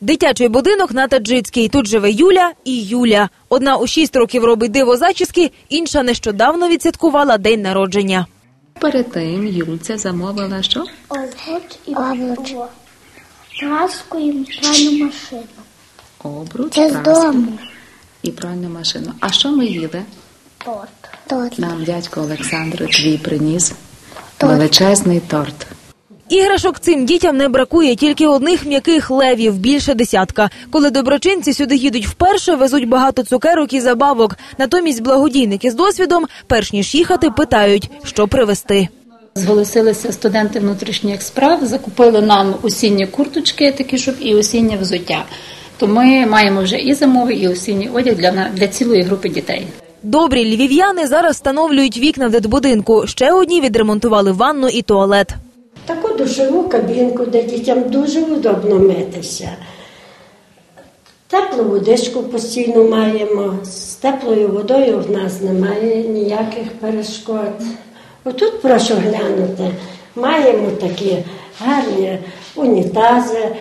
Дитячий будинок на Таджицькій. Тут живе Юля і Юля. Одна у шість років робить диво зачіски, інша нещодавно відсвяткувала день народження. Перед тим Юльця замовила що? Обруч і обруч. Праску і пральну машину. Обруч, Це з дому. і пральну машину. А що ми їли? Торт. Торт. Нам дядько Олександр твій приніс Торт. величезний торт. Іграшок цим дітям не бракує тільки одних м'яких левів, більше десятка. Коли доброчинці сюди їдуть вперше, везуть багато цукерок і забавок. Натомість благодійники з досвідом, перш ніж їхати, питають, що привезти. Зголосилися студенти внутрішніх справ, закупили нам осінні курточки, такі щоб і осіннє взуття. То ми маємо вже і зимовий, і осінній одяг для, для цілої групи дітей. Добрі львів'яни зараз встановлюють вікна в дитбудинку. Ще одні відремонтували ванну і туалет. Душову кабінку, де дітям дуже удобно митися. Теплу водичку постійно маємо. З теплою водою в нас немає ніяких перешкод. Отут прошу глянути. Маємо такі гарні унітази.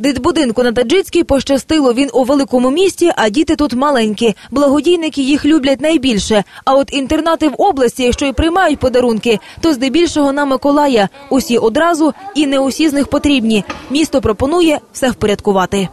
Дитбудинку на Таджицькій пощастило. Він у великому місті, а діти тут маленькі. Благодійники їх люблять найбільше. А от інтернати в області, якщо й приймають подарунки, то здебільшого на Миколая. Усі одразу і не усі з них потрібні. Місто пропонує все впорядкувати.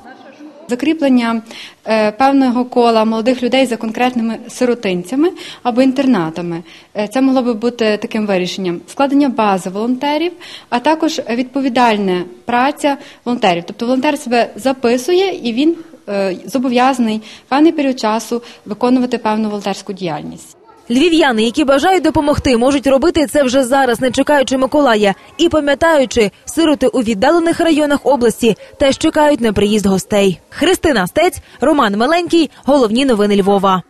Закріплення е, певного кола молодих людей за конкретними сиротинцями або інтернатами. Е, Це могло би бути таким вирішенням складення бази волонтерів, а також відповідальна праця волонтерів. Тобто волонтер себе записує і він е, зобов'язаний певний період часу виконувати певну волонтерську діяльність. Львів'яни, які бажають допомогти, можуть робити це вже зараз, не чекаючи Миколая, і пам'ятаючи, сироти у віддалених районах області теж чекають на приїзд гостей. Христина Стець, Роман Меленький. Головні новини Львова.